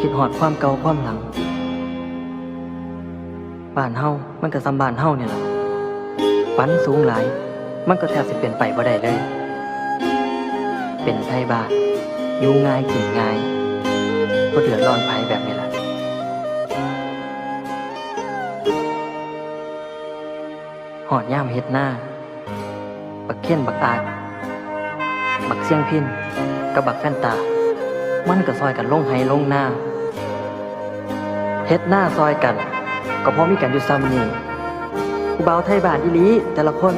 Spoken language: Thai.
คิดหอดความเก่าความหลัง บ้านเฮามันก็ซ้ำบ้านเฮาเนี่ยแหละฝันสูงหลาย มันก็แทบสิเป็นไปบ่ได้เลย เป็นไทยบ้านอยู่ง่ายกินง่ายบ่เดือดร้อนภัยแบบนี้แหละหอดย่ามเฮ็ดหน้า บักเขียนบักอาดบักเสียงพินกับบักแฟนตา มันก็ซอยกันลงไห้ลงหน้า เฮ็ดหน้าซอยกัน ก็เพราะมีกันอยู่ซ้ำนี่ผู้บ่าไทยบ้านอีลีแต่ละคน